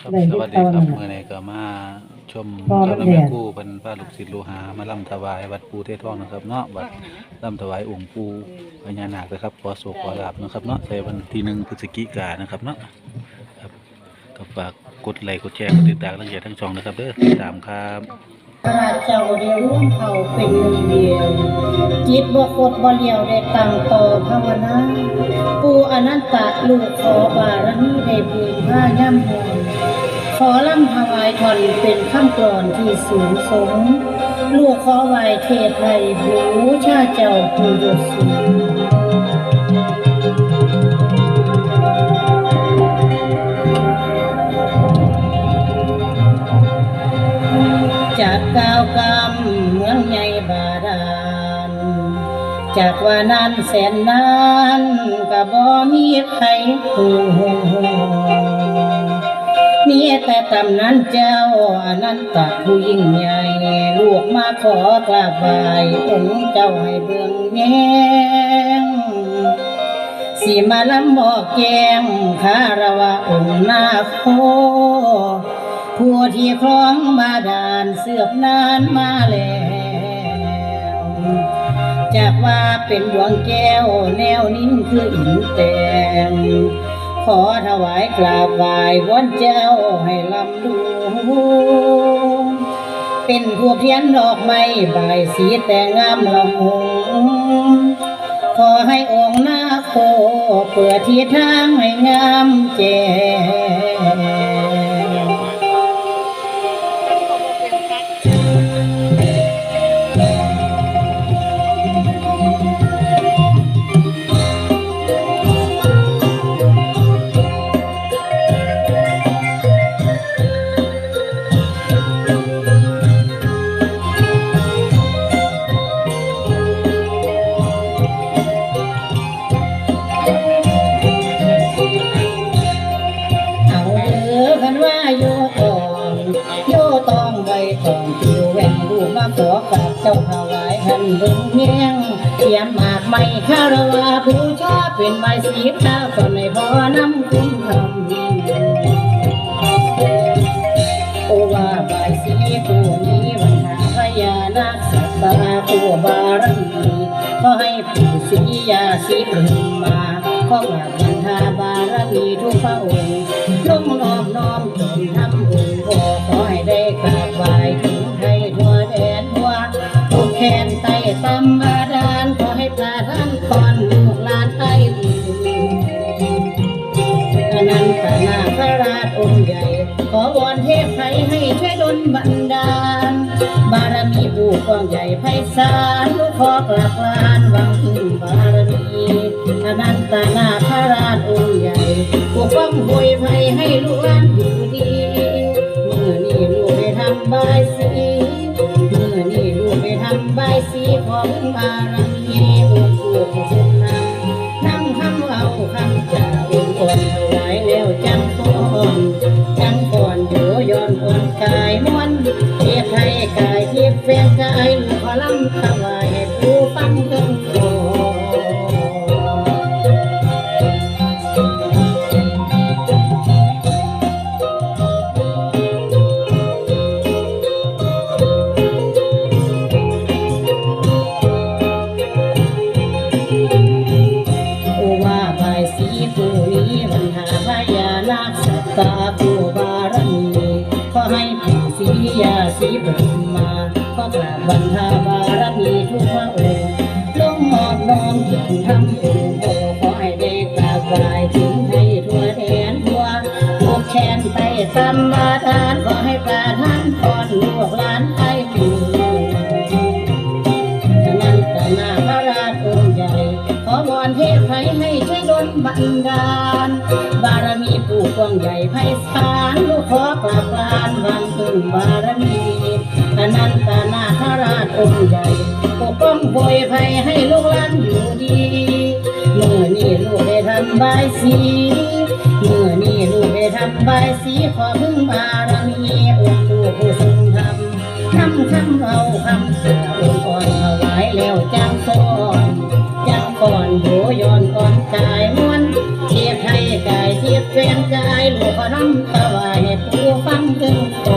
ครับได้สวัสดีติดคต่รัอบนั่นเมื่อล่ะนี้ก็มาชมพ่อเจ้ารับแม่แดดครู่เป็นพระลูกศิษย์ลูกหามาล่ำถวายวัดปูเทศทองนะครับเนาะวัดล่ำถวายองค์ปูพญานาคนะครับขอโศกขอลาบนะครับเนาะในวันที่หนึ่งพฤศจิกายนนะครับเนาะครับก็ฝากกดไลค์กดแชร์กดติดตามทั้งเกียรติทั้งช่องนะครับเด้อติดตามครับ ข้าเจ้าได้ร่วมเขาเป็นหนึ่งเดียว จิตบ่คดบ่เลียวได้ตั้งต่อภาวนาปูอนันตะลูกขอบารมีได้บูชาย่ำหอนขอลำถวายทอนเป็นคำกรอนที่สูงสงลูกขอไหวเทศไทยบูชาเจ้าผู้ยศสูง จากว่านั้นแสนนานก็บ่มีใครหูมีแต่ตำนั้นเจ้าอนันตะผู้ยิ่งใหญ่ลูกมาขอกราบไหว้องค์เจ้าให้เบิ่งแยงสีมาลำบอกแกงคารวะองค์นาโคผู้ที่ครองบาดาลเสือบนานมาแล้ว จากว่าเป็นดวงแก้วแนวนิ้นคืออินแตงขอถวายกราบไหว้วอนเจ้าให้ลำดูเป็นทูบเทียนดอกไม้ใบสีแต่งงามละหงขอให้องค์นาโคเปิดที่ทางให้งามแจ้ง อกับเจ้าถวายหันบิ่งเมียงเขียนหมากไม่คารวะผู้ชอบเป็นใบสีขาวก็ไม่พอน้ำคุ้มคำโอว่าใบสีผู้นี้วันหาพญานาคสัตตาผู้บารมีขอให้ผู้ศรียาสีปรึงมาขอกราบบันทาบารมีทุกพระองค์ลงน้อมน้อมจงทำ บันดาล บารมีผู้กว้างใหญ่ไพศาลลูกขอกราบลานวังพึ่งบารมีอนันตนาคราชองค์ใหญ่ปกป้องบวยภัยให้ลูกหลานอยู่ดีเมื่อนี่ลูกได้ทำบายสีเมื่อนี่ลูกได้ทำบายสีของบารมีองค์ปู่ทรงนำนั่งคำเอาคำจ่าองค์ก่อน น ใหญ่ไพศาลลูกขอกราบลานวังพึ่งบารมีอนันตนาคราชองค์ใหญ่ปกป้องโวยภัยให้ลูกหลานอยู่ดีเมื่อนี่ลูกได้ทำบายสีเมื่อนี่ลูกได้ทำบายสีขอพึ่งบารมีองค์ปู่ผู้ทรงธรรมคำคำเอาคำจ่าองค์อ่อนถวายแล้วจังฟ้อนจังฟ้อนโยย้อนอ่อนกายม้วน ใจเทีย์แฟนใจหลูกก็น้ำตาไหวผู้ฟังถึงโต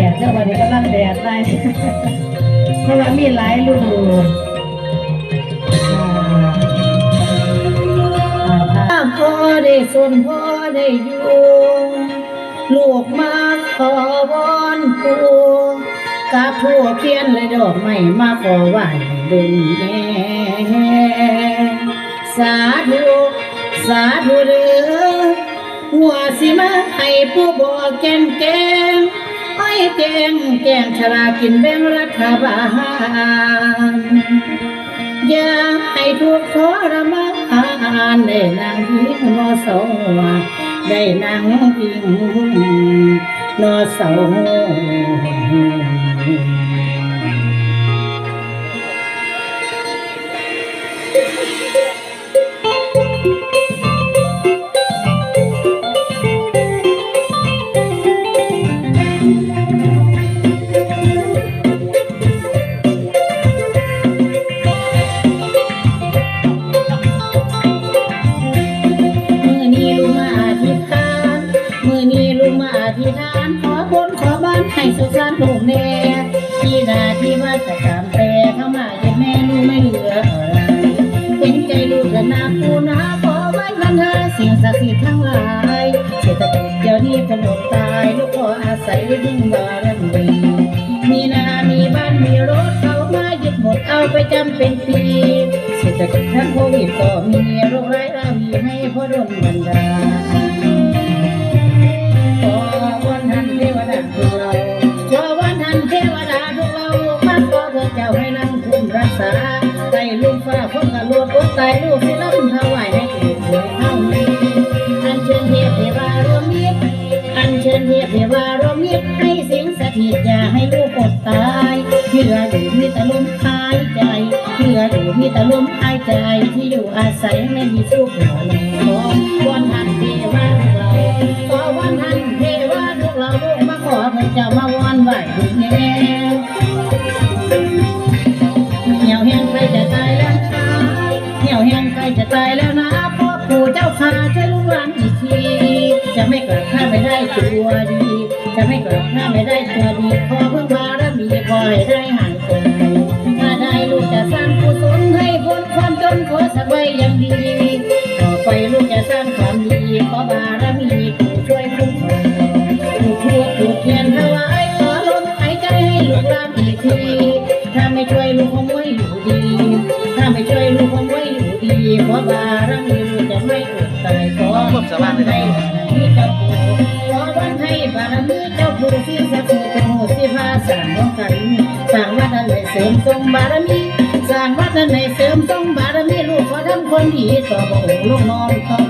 ดดเจ้าวันนี้กำลังแดดได้เพราะว่ามีหลายฤดูอ่าพ่อได้ส่วนพ่อได้อยู่ลูกมาขอวอนปูกับทั่วเพียนและดอกไม้มาขอไหว้ดึงแน่สาธุสาธุเด้อหัวสิมาให้ผู้บอกแกงแกง อ้อยแกงแกงชรากินแบ่งรัฐบาลอย่าให้ทุกทรมานได้นางพิงนอเสาได้นางพิงนอเสา กขออาศัยพึ่งบารมีมีนา มีบ้านมีรถเขามายึดหมดเอาไปจำเป็นปีเศรษฐกิจทั้งโควิดก็มีโรคร้ายราวีให้พ่อดนบันดาลขอวันทันเทวดาทุกเราขอวันทันเทวดาทุกเรามาขอพระเจ้าให้นำคุณรักษาใจลุงฟ้าพบกับลวดอกตายลูก ให้ลูกอดตายเชื่อดูมีแต่ลมหายใจเชื่อดูมีแต่ลมหายใจที่อยู่อาศัยไม่มีสุขหล่อหลงวันทันเทวาเราขอวันทันเทวาทุกเราลูกมาขอพระเจ้ามาวอนไหวดูแน่เหี่ยวแห้งใครจะตายแล้วนะเหี่ยวแห้งใครจะตายแล้วนะพ่อปู่เจ้าข้าช่วยลูกหลานอีกทีจะไม่กลับถ้าไม่ได้ตัวดี จะไม่กลับถ้าไม่ได้ตัว มี ริมทรงบารมีสร้างวัดนั้นให้เสริมทรงบารมีลูกขอทำคนดีต่อพระองลูกนอนต่อพ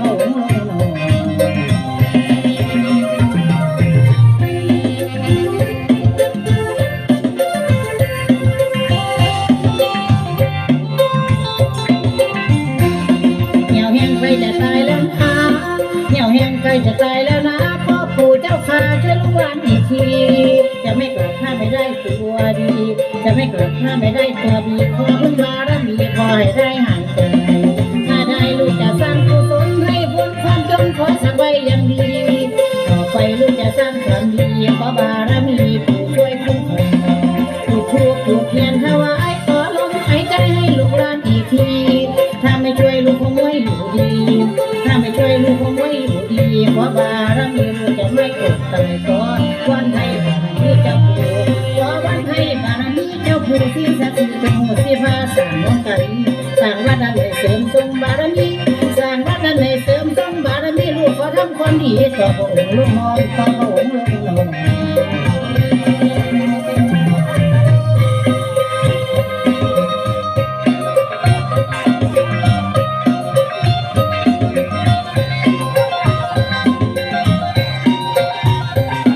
ระอง ต่อพระอมอนต่อพระองค์ลงนอน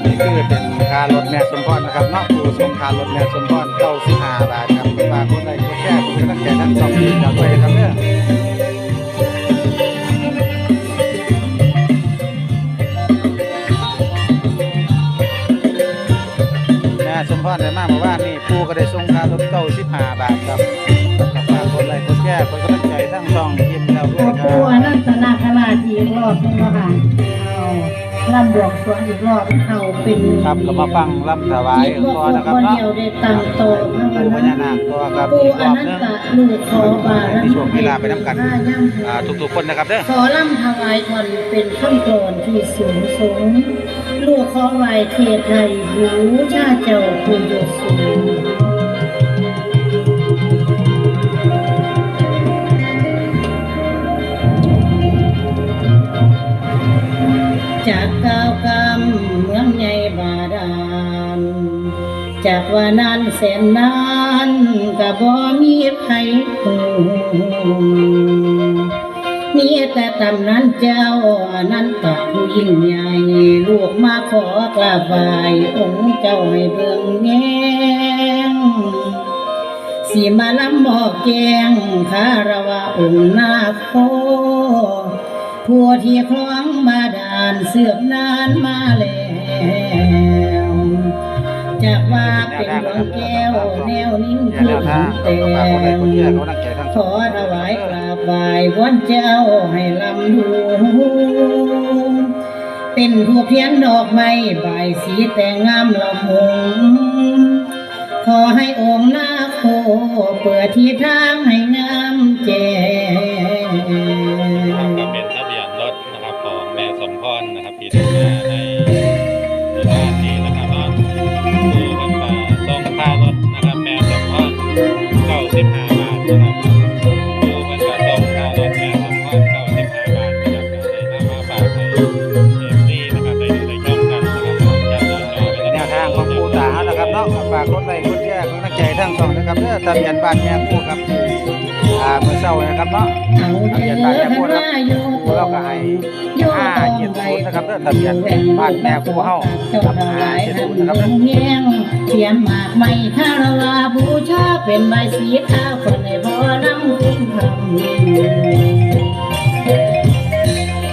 นี่คือเป็นคารถแม่สมพรนะครับเนาะครูทรงคารถแม่สมพร ได้ทรงทานรถเก้าสิบห้าบาทครับกับฝากคนใดก็แค่คนตั้งใจทั้งสองทีมแล้วด้วยคผู้รับอนันตนาคราชอีกรอบหนึงเนาะค่ะเอาลำบวงสรวงอีกรอบเอาเป็นครับก็มาฟังลำถวายที่พวกก่อนนะครับเนาะเดียวได้ตั้งโตะนะปูวัพญานาคตัวครับผู้อีกรอบนันนึงตลูกขอบาในช่วงเวลาไปน้ำกันอ่าทุกๆคนนะครับเด้อ ขอลำถวายก่อนเป็นขั้นตอนที่สูงสูงลูกขอไหวเทไทยหูชาเจ้าผู้ยศสูง จากว่านานแสนนานก็บ่มีใครหูมีแต่ตำนั้นเจ้านั้นตผู้ยิ่งใหญ่ลูกมาขอกราบไหว้องค์เจ้าให้เบิ่งแยงสีมาลำบอกแกงคารวะองค์นาโคผัวที่คล้องมาดานเสือบนานมาแล้ว จากว่าเป็นดวงแก้วแนวนิ่งอย่าคืนแต่ขอถวายกราบไหว้วันเจ้าให้ลำดูเป็นผู้เพียนดอกไม้ใบสีแต่งงามละหงขอให้องค์นาโคเปิดที่ทางให้งามแจ้งครับก็เป็นทะเบียนรถนะครับของแม่สมพรนะครับที่ได้มาใน องนะครับเด้อทะเบียนบ้านแม่ปูครับอ่าเมื่อเช้านะครับเนาะทะเด้เบียนบ้านแม่ท่านปูครับว่าอยู่ปูเราก็ให้ห้าเจ็ดศูนย์นะครับเด้อทะเบียนบ้านแม่ปูเฮาครับทั้งหห้าเจ็ดศูนย์นะครับเมืองแยงเทียนหมากไม่คารวะบูชาเป็นใบสีขาวคนในบ่อน้ำคุณธรรม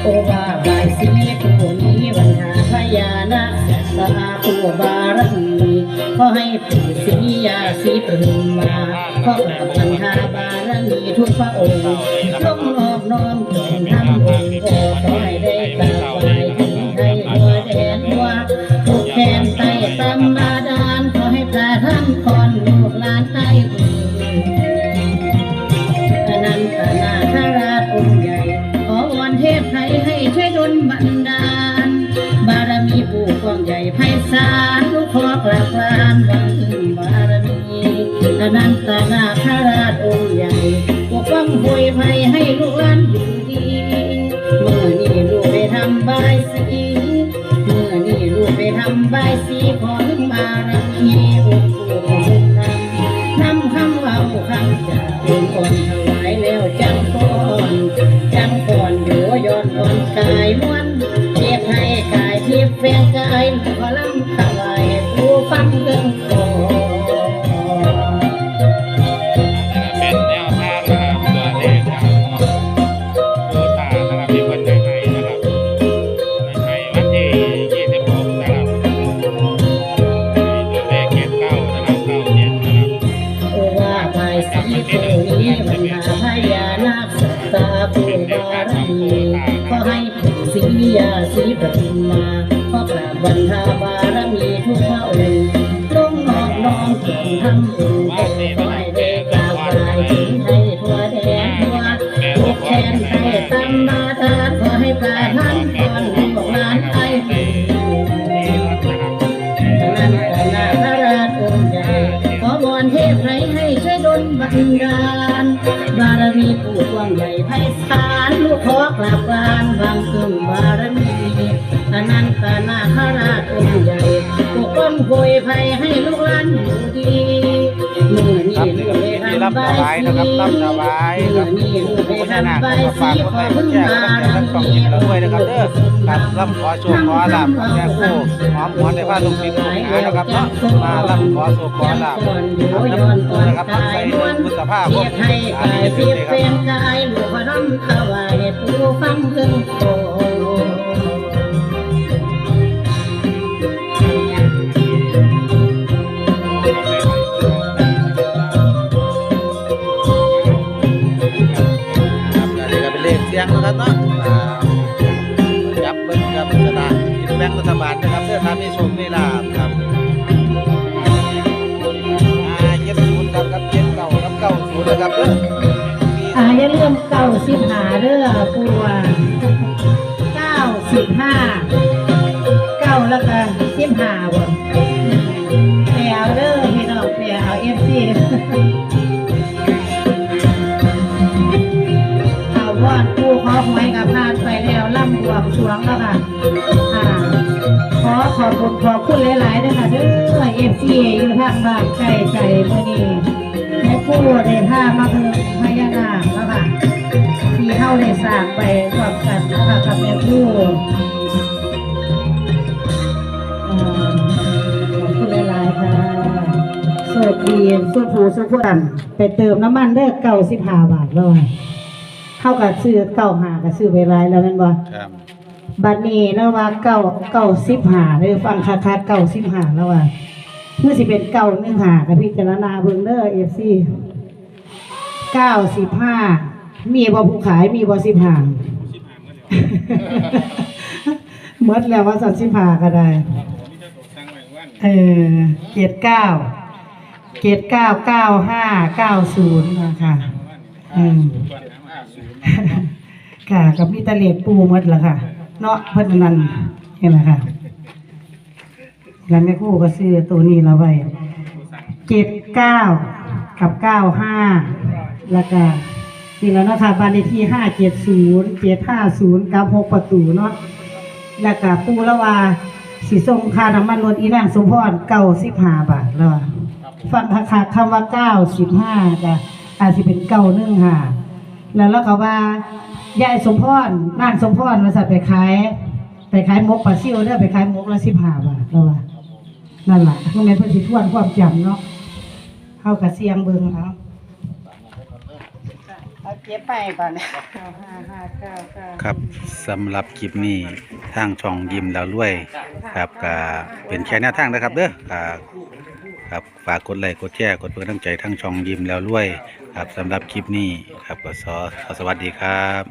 โอบาใบสีผู้นี้บรรหาพญานาคสัตตาผู้บา ขอให้ผู้ศรียาสีปรึมมาขอกราบบรรหาบารมีทุกพระองค์ลงนอบน้อมจงทำองค์ขอขอให้ได้กราบไหว้ถึงให้หัวแดนหัวทุกแขนไตตำมาดานขอให้พระท่านคอนลูกหลานไต้บุญอนันตนาคราชองค์ใหญ่ ขอวอนเทพไทยให้ช่วยดลบันดาลบารมีปู่กว้างใหญ่ไพศาล บังบารมีอนันตนาคราชองค์ใหญ่ปกป้องป่วยภัยให้ลูกหลานอยู่ดีเมื่อนี่ลูกไปทำบายสีเมื่อนี่ลูกไปทำบายสีขอถึงบารมีองค์ สีปฐุมมาขอกราบบรรดาบารมีทุกพระองค์ลงนอบน้อมจงทำองค์ขอให้ได้กาบไหว้ถึงให้ทั่วแดนทั่วทุกแขนไต่ตำมาทานขอให้ปลาท่านก่อนลูกหลานไอ้ผู้นั้นแต่นาพระราชองค์ใหญ่ขอวอนเทพไทยให้ช่วยดลบันดาลบารมีปู่กว้างใหญ่ไพศาลลูกขอกราบลานวาน ภัยให้ลูกหลานอยู่ดีเมื่อครันี้บนี่ลูกได้ที่รับทำบายสีนะครับรับถวายครับเมื่อนี้ลูกผู้ได้พญานาคทำบก็ฝาสีกคนขอไลค์กดพึ่งแชร์บากดแชร์ทั้งสองยินด้วยนะครับเด้อครับรับขอโชคขอลาบกับแม่คู่หอมหวนในบ้านลุงศิลป์ลุงหานะครับเนาะมารับขอโชคขอลาบก่อนเดี๋ยวน้ย้อนก่อนะครับกายใส่นวลพุทธภาพเรียกให้กายเสียคเป็รับนกายหลวงพระน้ำถวายผู้ฟังเพิ่งโต ครับเนาะอ่าจับเบิ้งกับสลากกินแบงรัฐบาลนะครับเพื่อทำให้โชคให้ลาบครับอ่าเจ็ดศูนย์ครับครับเจ็ดเก้าครับเก้าศูนย์นะครับเด้ออ่าอย่าลืมเก้าสิบหาเด้อปูว่า อขอบคุณขอบคุณหลายๆด้วยค่ะเด้อเอฟซีอยู่ทางบ้านไกลไกลเมื่อนี้แม่ผู้ได้ผ้ามาเพิ่มพญานาคค่ะที่เข้าได้สร้างไปพร้อมกันนะคะกับแม่ผู้เอ่อขอบคุณหลายๆค่ะสวัสดีสุดผูสุดผู้ดันไปเติมน้ำมันได้เก่าสิบห้าบาทแล้วอะเข้ากับซื้อเก่าหากับซื้อไปรายแล้วแม่นบ่ครับ บัดนี้แล้วว่าเก่าเก่าสิบหาเลยฟังคาคาเก่าสิบหาแล้วว่าเพื่อสิเป็นเก้าหนึ่งหากับพิจารณาเบิ่งเด้อเอฟซีเก้าสิบห้ามีบ่ผู้ขายมีบ่สิบห้าเมดแล้วว่าสัตว์สิบห้าก็ได้เออเจ็ดเก้าเจ็ดเก้าเก้าห้าเก้าศูนย์นะคะอืมค่ะกับมีแตะเลดปูหมดละค่ะ เนาะเพิ่นนั่นเห็นไหมค่ะแล้วแม่ครู่ก็ซื้อตัวนี้ละไว้เจ็ดเก้ากับเก้าห้าแล้วก็นี่แล้วนะคะบ้านเลขที่ห้าเจ็ดศูนย์เจ็ดห้าศูนย์กับหกประตูเนาะแล้วก็ปูละว่าสีส้มค่าน้ำมันรถอีนางสมพรเก้าสิบห้าบาทแล้วอะฟังคักๆคำว่าเก้าสิบห้าจะอาจจะเป็นเก้าหนึ่งห้าแล้วแล้วก็ว่า ยายสมพรนางสมพรมาสัตว์ไปขายไปขายมกปลาซิวเด้อไปขายมกละสิบห้าบาทแล้วว่านั่นแหละทำไมเพิ่นสิทวนความจำเนาะเข้ากับเสียงเบิ่งเอาเอาเก็บไปก่อนห้าห้าเก้าเก้าครับสำหรับคลิปนี้ทางช่องยิ้มแล้วรวย ครับก็เป็นแค่แนวทางนะครับเด้อครับ ครับฝากกดไลค์กดแชร์กดเพื่อตั้งใจทั้งช่องยิ้มแล้วรวยครับสำหรับคลิปนี้ครับก็สอสวัสดีครับ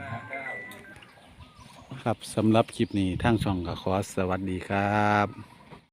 ครับสำหรับคลิปนี้ทั้งช่องก็ขอสวัสดีครับ